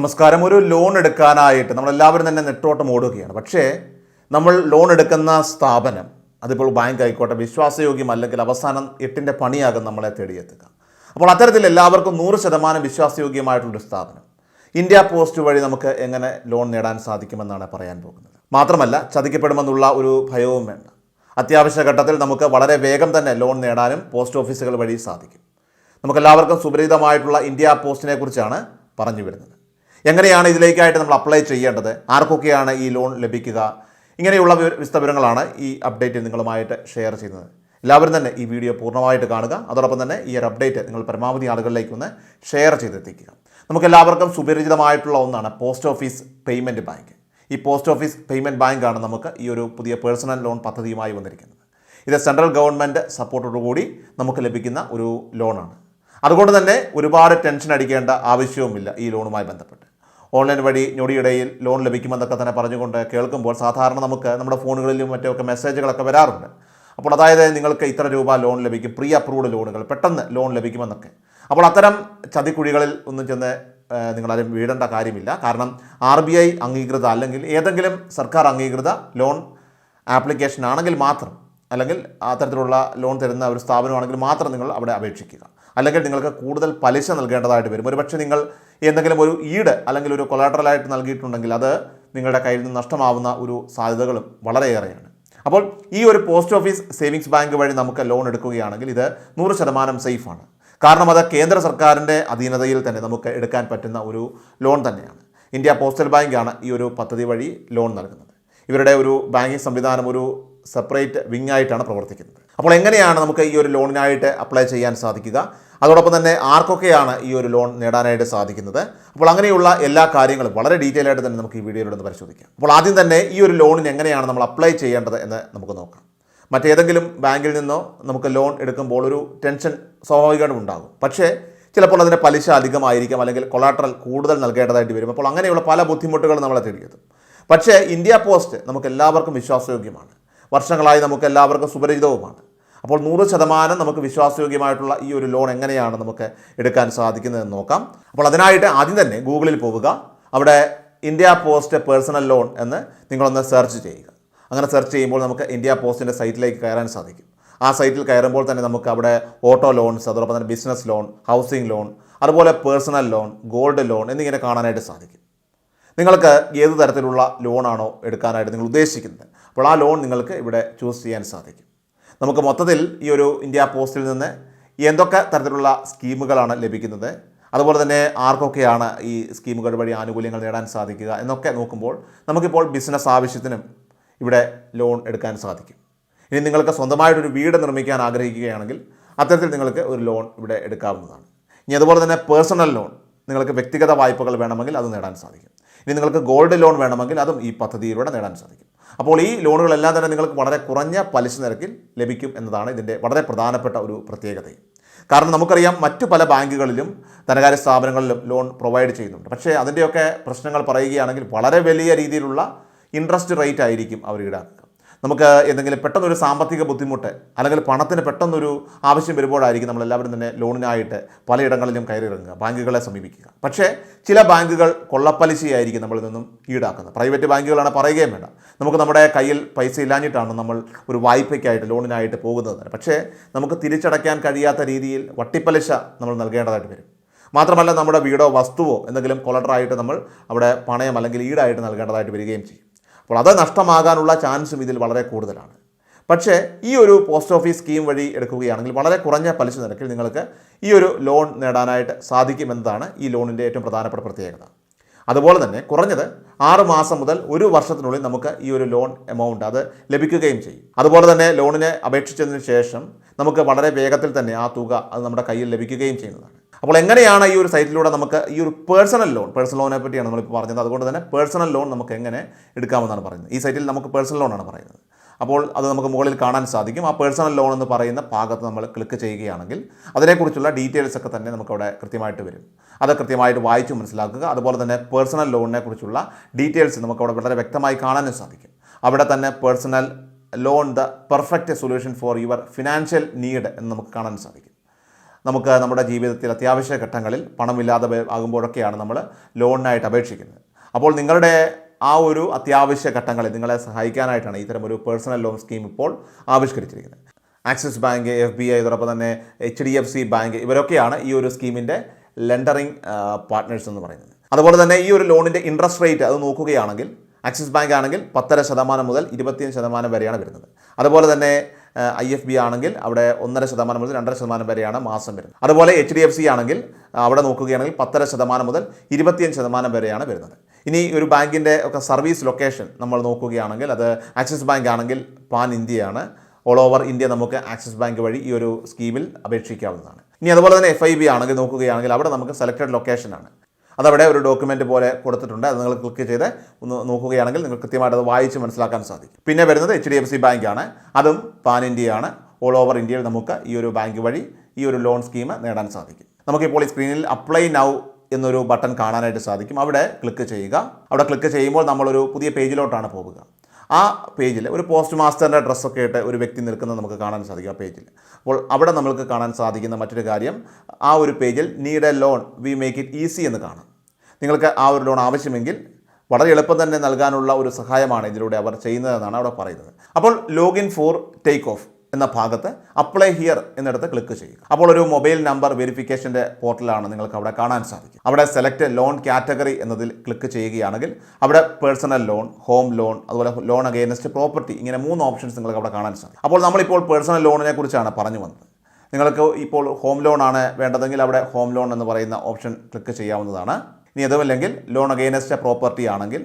നമസ്കാരം ഒരു ലോൺ എടുക്കാനായിട്ട് നമ്മളെല്ലാവരും തന്നെ നെട്ടോട്ടം ഓടുകയാണ്. പക്ഷേ നമ്മൾ ലോൺ എടുക്കുന്ന സ്ഥാപനം അതിപ്പോൾ ബാങ്ക് ആയിക്കോട്ടെ വിശ്വാസയോഗ്യമല്ലെങ്കിൽ അവസാനം എട്ടിന്റെ പണിയാകും നമ്മളെ തേടിയെത്തുക. അപ്പോൾ അത്തരത്തിൽ എല്ലാവർക്കും നൂറ് ശതമാനം വിശ്വാസയോഗ്യമായിട്ടുള്ളൊരു സ്ഥാപനം. ഇന്ത്യ പോസ്റ്റ് വഴി നമുക്ക് എങ്ങനെ ലോൺ നേടാൻ സാധിക്കുമെന്നാണ് പറയാൻ പോകുന്നത്. മാത്രമല്ല ചതിക്കപ്പെടുമെന്നുള്ള ഒരു ഭയവും വേണ്ട. അത്യാവശ്യ ഘട്ടത്തിൽ നമുക്ക് വളരെ വേഗം തന്നെ ലോൺ നേടാനും പോസ്റ്റ് ഓഫീസുകൾ വഴി സാധിക്കും. നമുക്കെല്ലാവർക്കും സുപരിചിതമായിട്ടുള്ള ഇന്ത്യ പോസ്റ്റിനെ കുറിച്ചാണ് പറഞ്ഞു വരുന്നത്. എങ്ങനെയാണ് ഇതിലേക്കായിട്ട് നമ്മൾ അപ്ലൈ ചെയ്യേണ്ടത്? ആർക്കൊക്കെയാണ് ഈ ലോൺ ലഭിക്കുക? ഇങ്ങനെയുള്ള വിസ്തവരങ്ങളാണ് ഈ അപ്ഡേറ്റ് നിങ്ങളുമായിട്ട് ഷെയർ ചെയ്യുന്നത്. എല്ലാവരും തന്നെ ഈ വീഡിയോ പൂർണമായിട്ട് കാണുക. അതോടൊപ്പം തന്നെ ഈ ഒരു അപ്ഡേറ്റ് നിങ്ങൾ പരമാവധി ആളുകളിലേക്ക് ഒന്ന് ഷെയർ ചെയ്തെത്തിക്കുക. നമുക്ക് എല്ലാവർക്കും സുപരിചിതമായിട്ടുള്ള ഒന്നാണ് പോസ്റ്റ് ഓഫീസ് പേയ്മെന്റ് ബാങ്ക് ഈ പോസ്റ്റ് ഓഫീസ് പേയ്മെന്റ് ബാങ്കാണ് നമുക്ക് ഈ ഒരു പുതിയ പേഴ്സണൽ ലോൺ പദ്ധതിയുമായി വന്നിരിക്കുന്നത്. ഇത് സെൻട്രൽ ഗവൺമെന്റ് സപ്പോർട്ടോടുകൂടി നമുക്ക് ലഭിക്കുന്ന ഒരു ലോണാണ് അതുകൊണ്ട് തന്നെ ഒരുപാട് ടെൻഷൻ അടിക്കേണ്ട ആവശ്യവുമില്ല ഈ ലോണുമായി ബന്ധപ്പെട്ട്. ഓൺലൈൻ വഴി ഞൊടിയിടയിൽ ലോൺ ലഭിക്കുമെന്നൊക്കെ തന്നെ പറഞ്ഞുകൊണ്ട് കേൾക്കുമ്പോൾ സാധാരണ നമുക്ക് നമ്മുടെ ഫോണുകളിലും മറ്റുമൊക്കെ മെസ്സേജുകളൊക്കെ വരാറുണ്ട്. അപ്പോൾ അതായത് നിങ്ങൾക്ക് ഇത്ര രൂപ ലോൺ ലഭിക്കും പ്രീ അപ്രൂവ്ഡ് ലോണുകൾ പെട്ടെന്ന് ലോൺ ലഭിക്കുമെന്നൊക്കെ. അപ്പോൾ അത്തരം ചതിക്കുഴികളിൽ ഒന്നും ചെന്ന് നിങ്ങളാരും വീഴേണ്ട കാര്യമില്ല. കാരണം ആർ ബി ഐ അംഗീകൃത അല്ലെങ്കിൽ ഏതെങ്കിലും സർക്കാർ അംഗീകൃത ലോൺ ആപ്ലിക്കേഷൻ ആണെങ്കിൽ മാത്രം അല്ലെങ്കിൽ അത്തരത്തിലുള്ള ലോൺ തരുന്ന ഒരു സ്ഥാപനമാണെങ്കിൽ മാത്രം നിങ്ങൾ അവിടെ അപേക്ഷിക്കുക. അല്ലെങ്കിൽ നിങ്ങൾക്ക് കൂടുതൽ പലിശ നൽകേണ്ടതായിട്ട് വരും. ഒരുപക്ഷെ നിങ്ങൾ എന്തെങ്കിലും ഒരു ഈട് അല്ലെങ്കിൽ ഒരു കൊലാട്രലായിട്ട് നൽകിയിട്ടുണ്ടെങ്കിൽ അത് നിങ്ങളുടെ കയ്യിൽ നിന്ന് നഷ്ടമാവുന്ന ഒരു സാധ്യതകളും വളരെയേറെയാണ്. അപ്പോൾ ഈ ഒരു പോസ്റ്റ് ഓഫീസ് സേവിങ്സ് ബാങ്ക് വഴി നമുക്ക് ലോൺ എടുക്കുകയാണെങ്കിൽ ഇത് നൂറ് ശതമാനം സേഫാണ് കാരണം അത് കേന്ദ്ര സർക്കാരിന്റെ അധീനതയിൽ തന്നെ നമുക്ക് എടുക്കാൻ പറ്റുന്ന ഒരു ലോൺ തന്നെയാണ്. ഇന്ത്യ പോസ്റ്റൽ ബാങ്കാണ് ഈ ഒരു പദ്ധതി വഴി ലോൺ നൽകുന്നത്. ഇവരുടെ ഒരു ബാങ്കിങ് സംവിധാനം ഒരു സെപ്പറേറ്റ് വിങ് ആയിട്ടാണ് പ്രവർത്തിക്കുന്നത്. അപ്പോൾ എങ്ങനെയാണ് നമുക്ക് ഈ ഒരു ലോണിനായിട്ട് അപ്ലൈ ചെയ്യാൻ സാധിക്കുക? അതോടൊപ്പം തന്നെ ആർക്കൊക്കെയാണ് ഈ ഒരു ലോൺ നേടാനായിട്ട് സാധിക്കുന്നത്? അപ്പോൾ അങ്ങനെയുള്ള എല്ലാ കാര്യങ്ങളും വളരെ ഡീറ്റെയിൽ ആയിട്ട് തന്നെ നമുക്ക് ഈ വീഡിയോയിലൂടെ ഒന്ന് പരിശോധിക്കാം. അപ്പോൾ ആദ്യം തന്നെ ഈ ഒരു ലോണിന് എങ്ങനെയാണ് നമ്മൾ അപ്ലൈ ചെയ്യേണ്ടത് എന്ന് നമുക്ക് നോക്കാം. മറ്റേതെങ്കിലും ബാങ്കിൽ നിന്നോ നമുക്ക് ലോൺ എടുക്കുമ്പോൾ ഒരു ടെൻഷൻ സ്വാഭാവികമായിട്ടും ഉണ്ടാകും. പക്ഷേ ചിലപ്പോൾ അതിന്റെ പലിശ അധികമായിരിക്കാം അല്ലെങ്കിൽ കൊളാട്രൽ കൂടുതൽ നൽകേണ്ടതായിട്ട് വരും. അപ്പോൾ അങ്ങനെയുള്ള പല ബുദ്ധിമുട്ടുകളും നമ്മളെ തേടിയെത്തും. പക്ഷേ ഇന്ത്യ പോസ്റ്റ് നമുക്ക് എല്ലാവർക്കും വിശ്വാസയോഗ്യമാണ്. വർഷങ്ങളായി നമുക്ക് എല്ലാവർക്കും സുപരിചിതവുമാണ്. അപ്പോൾ നൂറ് ശതമാനം നമുക്ക് വിശ്വാസയോഗ്യമായിട്ടുള്ള ഈ ഒരു ലോൺ എങ്ങനെയാണ് നമുക്ക് എടുക്കാൻ സാധിക്കുന്നതെന്ന് നോക്കാം. അപ്പോൾ അതിനായിട്ട് ആദ്യം തന്നെ ഗൂഗിളിൽ പോവുക. അവിടെ ഇന്ത്യ പോസ്റ്റ് പേഴ്സണൽ ലോൺ എന്ന് നിങ്ങളൊന്ന് സെർച്ച് ചെയ്യുക. അങ്ങനെ സെർച്ച് ചെയ്യുമ്പോൾ നമുക്ക് ഇന്ത്യ പോസ്റ്റിന്റെ സൈറ്റിലേക്ക് കയറാൻ സാധിക്കും. ആ സൈറ്റിൽ കയറുമ്പോൾ തന്നെ നമുക്ക് അവിടെ ഓട്ടോ ലോൺസ് അതോടൊപ്പം തന്നെ ബിസിനസ് ലോൺ ഹൗസിംഗ് ലോൺ അതുപോലെ പേഴ്സണൽ ലോൺ ഗോൾഡ് ലോൺ എന്നിങ്ങനെ കാണാനായിട്ട് സാധിക്കും. നിങ്ങൾക്ക് ഏത് തരത്തിലുള്ള ലോണാണോ എടുക്കാനായിട്ട് നിങ്ങൾ ഉദ്ദേശിക്കുന്നത്? അപ്പോൾ ആ ലോൺ നിങ്ങൾക്ക് ഇവിടെ ചൂസ് ചെയ്യാൻ സാധിക്കും. നമുക്ക് മൊത്തത്തിൽ ഈ ഒരു ഇന്ത്യ പോസ്റ്റിൽ നിന്ന് എന്തൊക്കെ തരത്തിലുള്ള സ്കീമുകളാണ് ലഭിക്കുന്നത്? അതുപോലെ തന്നെ ആർക്കൊക്കെയാണ് ഈ സ്കീമുകൾ വഴി ആനുകൂല്യങ്ങൾ നേടാൻ സാധിക്കുക എന്നൊക്കെ നോക്കുമ്പോൾ നമുക്കിപ്പോൾ ബിസിനസ് ആവശ്യത്തിനും ഇവിടെ ലോൺ എടുക്കാൻ സാധിക്കും. ഇനി നിങ്ങൾക്ക് സ്വന്തമായിട്ടൊരു വീട് നിർമ്മിക്കാൻ ആഗ്രഹിക്കുകയാണെങ്കിൽ അത്തരത്തിൽ നിങ്ങൾക്ക് ഒരു ലോൺ ഇവിടെ എടുക്കാവുന്നതാണ്. ഇനി അതുപോലെ തന്നെ പേഴ്സണൽ ലോൺ നിങ്ങൾക്ക് വ്യക്തിഗത വായ്പകൾ വേണമെങ്കിൽ അത് നേടാൻ സാധിക്കും. ഇനി നിങ്ങൾക്ക് ഗോൾഡ് ലോൺ വേണമെങ്കിൽ അതും ഈ പദ്ധതിയിലൂടെ നേടാൻ സാധിക്കും. അപ്പോൾ ഈ ലോണുകളെല്ലാം തന്നെ നിങ്ങൾക്ക് വളരെ കുറഞ്ഞ പലിശ നിരക്കിൽ ലഭിക്കും എന്നതാണ് ഇതിന്റെ വളരെ പ്രധാനപ്പെട്ട ഒരു പ്രത്യേകത കാരണം നമുക്കറിയാം മറ്റു പല ബാങ്കുകളിലും ധനകാര്യ സ്ഥാപനങ്ങളിലും ലോൺ പ്രൊവൈഡ് ചെയ്യുന്നുണ്ട്. പക്ഷേ അതിന്റെയൊക്കെ പ്രശ്നങ്ങൾ പറയുകയാണെങ്കിൽ വളരെ വലിയ രീതിയിലുള്ള ഇൻട്രസ്റ്റ് റേറ്റ് ആയിരിക്കും അവർ ഈടാക്കുക നമുക്ക് എന്തെങ്കിലും പെട്ടെന്നൊരു സാമ്പത്തിക ബുദ്ധിമുട്ട് അല്ലെങ്കിൽ പണത്തിന് പെട്ടെന്നൊരു ആവശ്യം വരുമ്പോഴായിരിക്കും നമ്മളെല്ലാവരും തന്നെ ലോണിനായിട്ട് പലയിടങ്ങളിലും കയറിയിറങ്ങുക ബാങ്കുകളെ സമീപിക്കുക. പക്ഷേ ചില ബാങ്കുകൾ കൊള്ളപ്പലിശയായിരിക്കും നമ്മളിൽ നിന്നും ഈടാക്കുന്നത്. പ്രൈവറ്റ് ബാങ്കുകളാണ് പറയുകയും വേണ്ട. നമുക്ക് നമ്മുടെ കയ്യിൽ പൈസ ഇല്ലാഞ്ഞിട്ടാണ് നമ്മൾ ഒരു വായ്പയ്ക്കായിട്ട് ലോണിനായിട്ട് പോകുന്നത് തന്നെ. പക്ഷേ നമുക്ക് തിരിച്ചടയ്ക്കാൻ കഴിയാത്ത രീതിയിൽ വട്ടിപ്പലിശ നമ്മൾ നൽകേണ്ടതായിട്ട് വരും. മാത്രമല്ല നമ്മുടെ വീടോ വസ്തുവോ എന്തെങ്കിലും കൊളട്ടറായിട്ട് നമ്മൾ അവിടെ പണയം അല്ലെങ്കിൽ ഈടായിട്ട് നൽകേണ്ടതായിട്ട് വരികയും ചെയ്യും. അപ്പോൾ അത് നഷ്ടമാകാനുള്ള ചാൻസും ഇതിൽ വളരെ കൂടുതലാണ്. പക്ഷേ ഈ ഒരു പോസ്റ്റ് ഓഫീസ് സ്കീം വഴി എടുക്കുകയാണെങ്കിൽ വളരെ കുറഞ്ഞ പലിശ നിരക്കിൽ നിങ്ങൾക്ക് ഈ ഒരു ലോൺ നേടാനായിട്ട് സാധിക്കുമെന്നതാണ് ഈ ലോണിന്റെ ഏറ്റവും പ്രധാനപ്പെട്ട പ്രത്യേകത. അതുപോലെ തന്നെ കുറഞ്ഞത് ആറ് മാസം മുതൽ ഒരു വർഷത്തിനുള്ളിൽ നമുക്ക് ഈ ഒരു ലോൺ എമൗണ്ട് അത് ലഭിക്കുകയും ചെയ്യും. അതുപോലെ തന്നെ ലോണിനെ അപേക്ഷിച്ചതിന് ശേഷം നമുക്ക് വളരെ വേഗത്തിൽ തന്നെ ആ തുക അത് നമ്മുടെ കയ്യിൽ ലഭിക്കുകയും ചെയ്യുന്നതാണ്. അപ്പോൾ എങ്ങനെയാണ് ഈ ഒരു സൈറ്റിലൂടെ നമുക്ക് ഈ ഒരു പേഴ്സണൽ ലോൺ പേഴ്സണൽ ലോണിനെ പറ്റിയാണ് നമ്മളിപ്പോൾ പറഞ്ഞത്. അതുകൊണ്ട് തന്നെ പേഴ്സണൽ ലോൺ നമുക്ക് എങ്ങനെ എടുക്കാമെന്നാണ് പറയുന്നത്. ഈ സൈറ്റിൽ നമുക്ക് പേഴ്സണൽ ലോണാണ് പറയുന്നത്. അപ്പോൾ അത് നമുക്ക് മുകളിൽ കാണാൻ സാധിക്കും. ആ പേഴ്സണൽ ലോൺ എന്ന് പറയുന്ന ഭാഗത്ത് നമ്മൾ ക്ലിക്ക് ചെയ്യുകയാണെങ്കിൽ അതിനെക്കുറിച്ചുള്ള ഡീറ്റെയിൽസ് ഒക്കെ തന്നെ നമുക്കവിടെ കൃത്യമായിട്ട് വരും. അത് കൃത്യമായിട്ട് വായിച്ചു മനസ്സിലാക്കുക. അതുപോലെ തന്നെ പേഴ്സണൽ ലോണിനെ കുറിച്ചുള്ള ഡീറ്റെയിൽസ് നമുക്കവിടെ വളരെ വ്യക്തമായി കാണാനും സാധിക്കും. അവിടെ തന്നെ personal loan the perfect solution for your financial need എന്ന് നമുക്ക് കാണാൻ സാധിക്കും. നമുക്ക് നമ്മുടെ ജീവിതത്തിൽ അത്യാവശ്യ ഘട്ടങ്ങളിൽ പണമില്ലാതെ ആകുമ്പോഴൊക്കെയാണ് നമ്മൾ ലോണിനായിട്ട് അപേക്ഷിക്കുന്നത്. അപ്പോൾ നിങ്ങളുടെ ആ ഒരു അത്യാവശ്യ ഘട്ടങ്ങളിൽ നിങ്ങളെ സഹായിക്കാനായിട്ടാണ് ഇത്തരം ഒരു പേഴ്സണൽ ലോൺ സ്കീം ഇപ്പോൾ ആവിഷ്കരിച്ചിരിക്കുന്നത്. Axis Bank F B I അതോടൊപ്പം തന്നെ H D F C bank ഇവരൊക്കെയാണ് ഈ ഒരു സ്കീമിന്റെ ലെൻഡറിങ് പാർട്ട്നേഴ്സ് എന്ന് പറയുന്നത്. അതുപോലെ തന്നെ ഈ ഒരു ലോണിന്റെ ഇൻട്രസ്റ്റ് റേറ്റ് അത് നോക്കുകയാണെങ്കിൽ ആക്സിസ് ബാങ്ക് ആണെങ്കിൽ പത്തര ശതമാനം മുതൽ ഇരുപത്തിയഞ്ച് ശതമാനം വരെയാണ് വരുന്നത്. അതുപോലെ തന്നെ ഐ എഫ് ബി ആണെങ്കിൽ അവിടെ ഒന്നര ശതമാനം മുതൽ രണ്ടര ശതമാനം വരെയാണ് മാസം വരുന്നത്. അതുപോലെ എച്ച് ഡി എഫ് സി ആണെങ്കിൽ അവിടെ നോക്കുകയാണെങ്കിൽ പത്തര ശതമാനം മുതൽ ഇരുപത്തിയഞ്ച് ശതമാനം വരെയാണ് വരുന്നത്. ഇനി ഒരു ബാങ്കിന്റെ ഒക്കെ സർവീസ് ലൊക്കേഷൻ നമ്മൾ നോക്കുകയാണെങ്കിൽ അത് ആക്സിസ് ബാങ്ക് ആണെങ്കിൽ പാൻ ഇന്ത്യയാണ്. ഓൾ ഓവർ ഇന്ത്യ നമുക്ക് ആക്സിസ് ബാങ്ക് വഴി ഈ ഒരു സ്കീമിൽ അപേക്ഷിക്കാവുന്നതാണ്. ഇനി അതുപോലെ തന്നെ എഫ് ഐ ബി ആണെങ്കിൽ നോക്കുകയാണെങ്കിൽ അവിടെ നമുക്ക് സെലക്റ്റഡ് ലൊക്കേഷനാണ്. അതവിടെ ഒരു ഡോക്യുമെന്റ് പോലെ കൊടുത്തിട്ടുണ്ട്. അത് നിങ്ങൾ ക്ലിക്ക് ചെയ്ത് ഒന്ന് നോക്കുകയാണെങ്കിൽ നിങ്ങൾ കൃത്യമായിട്ട് അത് വായിച്ച് മനസ്സിലാക്കാൻ സാധിക്കും. പിന്നെ വരുന്നത് എച്ച് ഡി എഫ് സി ബാങ്കാണ് അതും പാൻ ഇന്ത്യയാണ് ഓൾ ഓവർ ഇന്ത്യയിൽ നമുക്ക് ഈ ഒരു ബാങ്ക് വഴി ഈ ഒരു ലോൺ സ്കീം നേടാൻ സാധിക്കും. നമുക്കിപ്പോൾ ഈ സ്ക്രീനിൽ അപ്ലൈ നൗ എന്നൊരു ബട്ടൺ കാണാനായിട്ട് സാധിക്കും. അവിടെ ക്ലിക്ക് ചെയ്യുക. അവിടെ ക്ലിക്ക് ചെയ്യുമ്പോൾ നമ്മളൊരു പുതിയ പേജിലോട്ടാണ് പോവുക. ആ പേജിൽ ഒരു പോസ്റ്റ് മാസ്റ്ററിന്റെ ഡ്രസ്സൊക്കെ ആയിട്ട് ഒരു വ്യക്തി നിൽക്കുന്നത് നമുക്ക് കാണാൻ സാധിക്കും ആ പേജിൽ അപ്പോൾ അവിടെ നമ്മൾക്ക് കാണാൻ സാധിക്കുന്ന മറ്റൊരു കാര്യം ആ ഒരു പേജിൽ need a loan we make it easy എന്ന് കാണാം. നിങ്ങൾക്ക് ആ ഒരു ലോൺ ആവശ്യമെങ്കിൽ വളരെ എളുപ്പം തന്നെ നൽകാനുള്ള ഒരു സഹായമാണ് ഇതിലൂടെ അവർ ചെയ്യുന്നതെന്നാണ് അവിടെ പറയുന്നത്. അപ്പോൾ ലോഗിൻ ഫോർ ടേക്ക് ഓഫ് എന്ന ഭാഗത്ത് അപ്ലൈ ഹിയർ എന്നിടത്ത് ക്ലിക്ക് ചെയ്യുക. അപ്പോൾ ഒരു മൊബൈൽ നമ്പർ വെരിഫിക്കേഷന്റെ പോർട്ടലാണ് നിങ്ങൾക്ക് അവിടെ കാണാൻ സാധിക്കും. അവിടെ സെലക്ട് ലോൺ കാറ്റഗറി എന്നതിൽ ക്ലിക്ക് ചെയ്യുകയാണെങ്കിൽ അവിടെ പേഴ്സണൽ ലോൺ ഹോം ലോൺ അതുപോലെ ലോൺ അഗെയിൻസ്റ്റ് പ്രോപ്പർട്ടി ഇങ്ങനെ മൂന്ന് ഓപ്ഷൻസ് നിങ്ങൾക്ക് അവിടെ കാണാൻ സാധിക്കും. അപ്പോൾ നമ്മളിപ്പോൾ പേഴ്സണൽ ലോണിനെ കുറിച്ചാണ് പറഞ്ഞു വന്നത്. നിങ്ങൾക്ക് ഇപ്പോൾ ഹോം ലോൺ ആണ് വേണ്ടതെങ്കിൽ അവിടെ ഹോം ലോൺ എന്ന് പറയുന്ന ഓപ്ഷൻ ക്ലിക്ക് ചെയ്യാവുന്നതാണ്. ഇനി അതുമല്ലെങ്കിൽ ലോൺ അഗെയിൻസ്റ്റ് പ്രോപ്പർട്ടി ആണെങ്കിൽ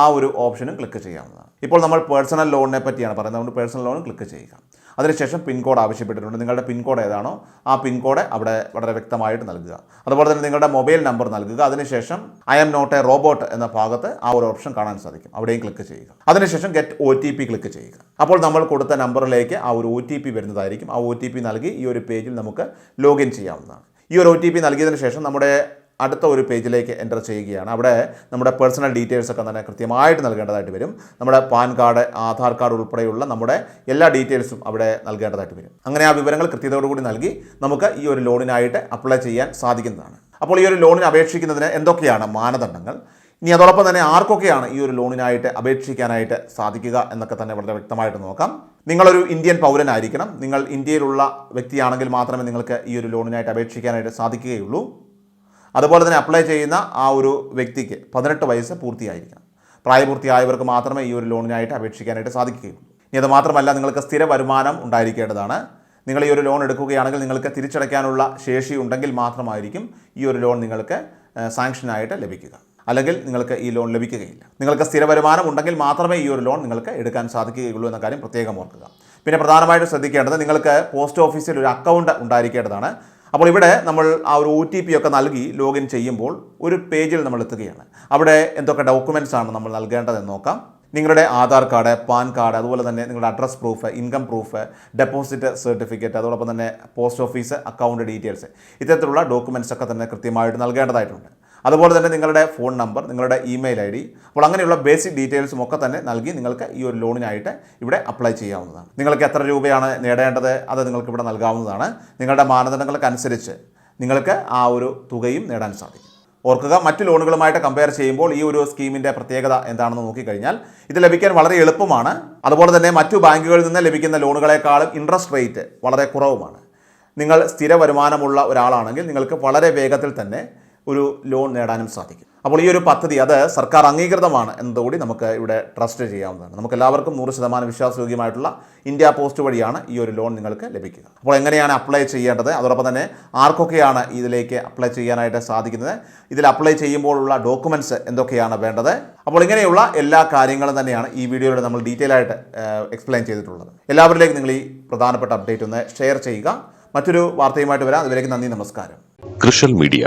ആ ഒരു ഓപ്ഷനും ക്ലിക്ക് ചെയ്യാവുന്നതാണ്. ഇപ്പോൾ നമ്മൾ പേഴ്സണൽ ലോണിനെ പറ്റിയാണ് പറയുന്നത്. അതുകൊണ്ട് പേഴ്സണൽ ലോൺ ക്ലിക്ക് ചെയ്യുക. അതിനുശേഷം പിൻകോഡ് ആവശ്യപ്പെട്ടിട്ടുണ്ട്. നിങ്ങളുടെ പിൻകോഡ് ഏതാണോ ആ പിൻകോഡ് അവിടെ വളരെ വ്യക്തമായിട്ട് നൽകുക. അതുപോലെ തന്നെ നിങ്ങളുടെ മൊബൈൽ നമ്പർ നൽകുക. അതിനുശേഷം I M not a robot എന്ന ഭാഗത്ത് ആ ഒരു ഓപ്ഷൻ കാണാൻ സാധിക്കും. അവിടെയും ക്ലിക്ക് ചെയ്യുക. അതിനുശേഷം get O T P click ചെയ്യുക. അപ്പോൾ നമ്മൾ കൊടുത്ത നമ്പറിലേക്ക് ആ ഒരു ഒ ടി പി വരുന്നതായിരിക്കും. ആ ഒ ടി പി നൽകി ഈ ഒരു പേജിൽ നമുക്ക് ലോഗിൻ ചെയ്യാവുന്നതാണ്. ഈ ഒരു ഒ ടി പി നൽകിയതിന് ശേഷം നമ്മുടെ അടുത്ത ഒരു പേജിലേക്ക് എന്റർ ചെയ്യുകയാണ്. അവിടെ നമ്മുടെ പേഴ്സണൽ ഡീറ്റെയിൽസ് ഒക്കെ തന്നെ കൃത്യമായിട്ട് നൽകേണ്ടതായിട്ട് വരും. നമ്മുടെ പാൻ കാർഡ് ആധാർ കാർഡ് ഉൾപ്പെടെയുള്ള നമ്മുടെ എല്ലാ ഡീറ്റെയിൽസും അവിടെ നൽകേണ്ടതായിട്ട് വരും. അങ്ങനെ ആ വിവരങ്ങൾ കൃത്യതയോടുകൂടി നൽകി നമുക്ക് ഈ ഒരു ലോണിനായിട്ട് അപ്ലൈ ചെയ്യാൻ സാധിക്കുന്നതാണ്. അപ്പോൾ ഈ ഒരു ലോണിന് അപേക്ഷിക്കുന്നതിന് എന്തൊക്കെയാണ് മാനദണ്ഡങ്ങൾ? ഇനി അതോടൊപ്പം തന്നെ ആർക്കൊക്കെയാണ് ഈ ഒരു ലോണിനായിട്ട് അപേക്ഷിക്കാനായിട്ട് സാധിക്കുക എന്നൊക്കെ തന്നെ വളരെ വ്യക്തമായിട്ട് നോക്കാം. നിങ്ങളൊരു ഇന്ത്യൻ പൗരനായിരിക്കണം. നിങ്ങൾ ഇന്ത്യയിലുള്ള വ്യക്തിയാണെങ്കിൽ മാത്രമേ നിങ്ങൾക്ക് ഈ ഒരു ലോണിനായിട്ട് അപേക്ഷിക്കാനായിട്ട് സാധിക്കുകയുള്ളൂ. അതുപോലെ തന്നെ അപ്ലൈ ചെയ്യുന്ന ആ ഒരു വ്യക്തിക്ക് പതിനെട്ട് വയസ്സ് പൂർത്തിയായിരിക്കണം. പ്രായപൂർത്തിയായവർക്ക് മാത്രമേ ഈ ഒരു ലോണിനായിട്ട് അപേക്ഷിക്കാനായിട്ട് സാധിക്കുകയുള്ളൂ. ഇനി അത് മാത്രമല്ല നിങ്ങൾക്ക് സ്ഥിര വരുമാനം ഉണ്ടായിരിക്കേണ്ടതാണ്. നിങ്ങൾ ഈ ഒരു ലോൺ എടുക്കുകയാണെങ്കിൽ നിങ്ങൾക്ക് തിരിച്ചടയ്ക്കാനുള്ള ശേഷി ഉണ്ടെങ്കിൽ മാത്രമായിരിക്കും ഈ ഒരു ലോൺ നിങ്ങൾക്ക് സാങ്ഷനായിട്ട് ലഭിക്കുക. അല്ലെങ്കിൽ നിങ്ങൾക്ക് ഈ ലോൺ ലഭിക്കുകയില്ല. നിങ്ങൾക്ക് സ്ഥിര വരുമാനം ഉണ്ടെങ്കിൽ മാത്രമേ ഈ ഒരു ലോൺ നിങ്ങൾക്ക് എടുക്കാൻ സാധിക്കുകയുള്ളൂ എന്ന കാര്യം പ്രത്യേകം ഓർക്കുക. പിന്നെ പ്രധാനമായിട്ട് ശ്രദ്ധിക്കേണ്ടത് നിങ്ങൾക്ക് പോസ്റ്റ് ഓഫീസിൽ ഒരു അക്കൗണ്ട് ഉണ്ടായിരിക്കേണ്ടതാണ്. അപ്പോൾ ഇവിടെ നമ്മൾ ആ ഒരു ഒ ടി പി ഒക്കെ നൽകി ലോഗിൻ ചെയ്യുമ്പോൾ ഒരു പേജിൽ നമ്മൾ എത്തുകയാണ്. അവിടെ എന്തൊക്കെ ഡോക്യുമെന്റ്സ് ആണ് നമ്മൾ നൽകേണ്ടതെന്ന് നോക്കാം. നിങ്ങളുടെ ആധാർ കാർഡ് പാൻ കാർഡ് അതുപോലെ തന്നെ നിങ്ങളുടെ address proof income proof deposit certificate അതോടൊപ്പം തന്നെ പോസ്റ്റ് ഓഫീസ് അക്കൗണ്ട് ഡീറ്റെയിൽസ് ഇത്തരത്തിലുള്ള ഡോക്യുമെന്റ്സ് ഒക്കെ തന്നെ കൃത്യമായിട്ട് നൽകേണ്ടതായിട്ടുണ്ട്. അതുപോലെ തന്നെ നിങ്ങളുടെ ഫോൺ നമ്പർ നിങ്ങളുടെ ഇമെയിൽ ഐ ഡി അപ്പോൾ അങ്ങനെയുള്ള ബേസിക് ഡീറ്റെയിൽസും ഒക്കെ തന്നെ നൽകി നിങ്ങൾക്ക് ഈ ഒരു ലോണിനായിട്ട് ഇവിടെ അപ്ലൈ ചെയ്യാവുന്നതാണ്. നിങ്ങൾക്ക് എത്ര രൂപയാണ് നേടേണ്ടത്? അത് നിങ്ങൾക്ക് ഇവിടെ നൽകാവുന്നതാണ്. നിങ്ങളുടെ മാനദണ്ഡങ്ങൾക്കനുസരിച്ച് നിങ്ങൾക്ക് ആ ഒരു തുകയും നേടാൻ സാധിക്കും. ഓർക്കുക മറ്റ് ലോണുകളുമായിട്ട് കമ്പയർ ചെയ്യുമ്പോൾ ഈ ഒരു സ്കീമിന്റെ പ്രത്യേകത എന്താണെന്ന് നോക്കിക്കഴിഞ്ഞാൽ ഇത് ലഭിക്കാൻ വളരെ എളുപ്പമാണ്. അതുപോലെ തന്നെ മറ്റു ബാങ്കുകളിൽ നിന്ന് ലഭിക്കുന്ന ലോണുകളെക്കാളും ഇൻട്രസ്റ്റ് റേറ്റ് വളരെ കുറവുമാണ്. നിങ്ങൾ സ്ഥിര വരുമാനമുള്ള ഒരാളാണെങ്കിൽ നിങ്ങൾക്ക് വളരെ വേഗത്തിൽ തന്നെ ഒരു ലോൺ നേടാനും സാധിക്കും. അപ്പോൾ ഈ ഒരു പദ്ധതി അത് സർക്കാർ അംഗീകൃതമാണ് എന്നതുകൂടി നമുക്ക് ഇവിടെ ട്രസ്റ്റ് ചെയ്യാവുന്നതാണ്. നമുക്ക് എല്ലാവർക്കും നൂറ് ശതമാനം വിശ്വാസയോഗ്യമായിട്ടുള്ള ഇന്ത്യ പോസ്റ്റ് വഴിയാണ് ഈ ഒരു ലോൺ നിങ്ങൾക്ക് ലഭിക്കുക. അപ്പോൾ എങ്ങനെയാണ് അപ്ലൈ ചെയ്യേണ്ടത്? അതോടൊപ്പം തന്നെ ആർക്കൊക്കെയാണ് ഇതിലേക്ക് അപ്ലൈ ചെയ്യാനായിട്ട് സാധിക്കുന്നത്? ഇതിൽ അപ്ലൈ ചെയ്യുമ്പോഴുള്ള ഡോക്യുമെന്റ്സ് എന്തൊക്കെയാണ് വേണ്ടത്? അപ്പോൾ ഇങ്ങനെയുള്ള എല്ലാ കാര്യങ്ങളും തന്നെയാണ് ഈ വീഡിയോയിൽ നമ്മൾ ഡീറ്റെയിൽ ആയിട്ട് എക്സ്പ്ലെയിൻ ചെയ്തിട്ടുള്ളത്. എല്ലാവരിലേക്കും നിങ്ങൾ ഈ പ്രധാനപ്പെട്ട അപ്ഡേറ്റ് ഒന്ന് ഷെയർ ചെയ്യുക. മറ്റൊരു വാർത്തയുമായിട്ട് വരാം. അതുവരേക്കും നന്ദി നമസ്കാരം. കൃഷൽ മീഡിയ